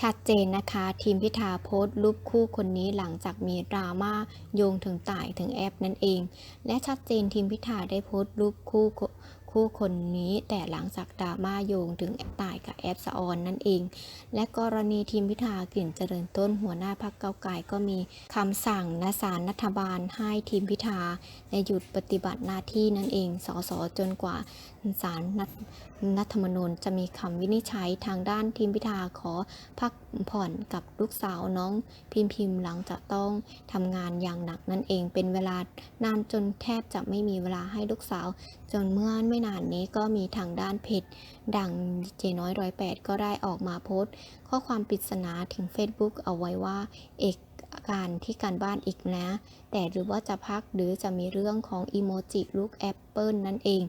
ชัดเจนนะคะ ทีมพิธาโพสต์รูปคู่คนนี้หลังจากมีดราม่าโยงถึงต่ายถึงแอปนั่นเอง และชัดเจนทีมพิธาได้โพสต์รูปคู่ คู่คนนี้แต่หลังจากดราม่าโยงถึงแอปตายกับแอปสะออนนั่นเอง และกรณีทีมพิธากลิ่นเจริญต้นหัวหน้าพรรคเก้าไกลก็มีคำสั่งนะสารรัฐบาลให้ทีมพิธาในหยุดปฏิบัติหน้าที่นั่นเองสสจนกว่าศารรัฐธรรมนูญจะมีคำวินิจฉัยทางด้านทีมพิธาขอพักผ่อนกับลูกสาวน้องพิมพิมหลังจากต้องทำงานอย่างหนักนั่นเองเป็นเวลานานจนแทบจะไม่มีเวลาให้ลูกสาว จนเมื่อไม่นานนี้ก็มีทางด้านเพจดังเจน้อยร้อยแปดก็ได้ออกมาโพสต์ ข้อความปริศนาถึง Facebook เอาไว้ว่าเอก การที่การบ้านอีกนะ แต่หรือว่าจะพักหรือจะมีเรื่องของอีโมจิลูกแอปเปิลนั่นเอง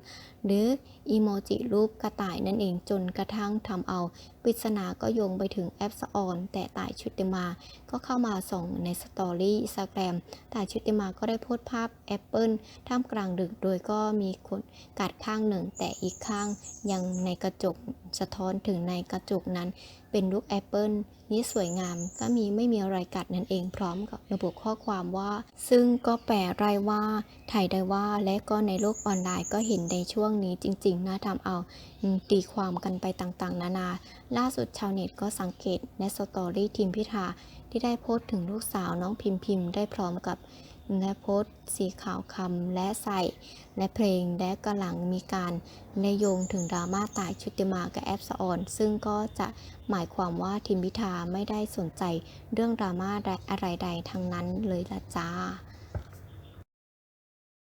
หรืออีโมจิรูปกระต่ายนั่นเองจนกระทั่งทำเอาปริศนาก็โยงไปถึงแอปสออน แต่ต่ายชุติมา ก็เข้ามาส่งในสตอรี่อินสตาแกรมต่ายชุติมาก็ได้โพสต์ภาพแอปเปิลท่ามกลางดึกโดยก็มีคนกัดข้างหนึ่ง แต่อีกข้างยังในกระจก สะท้อนถึงในกระจกนั้น เป็นลูกแอปเปิลนี้สวยงามก็มีไม่มีอะไรกัดนั่นเองพร้อมกับระบุข้อความว่า ซึ่งก็แปลไรว่าไทยได้ว่าและก็ในโลกออนไลน์ก็เห็นในช่วงนี้จริงๆนะทำเอาตีความกันไปต่างๆ นานา ล่าสุดชาวเน็ตก็สังเกตในสตอรี่ทีมพิธาที่ได้โพสต์ถึงลูกสาวน้องพิมพิมได้พร้อมกับ และพสต์สีขาวคำและใส่ และเพลงและกำลังมีการในโยงถึงดราม่าตายชุติมากับแอปสะออน ซึ่งก็จะหมายความว่าทีมพิธาไม่ได้สนใจเรื่องดราม่าอะไรใดทั้งนั้นเลยละจ้า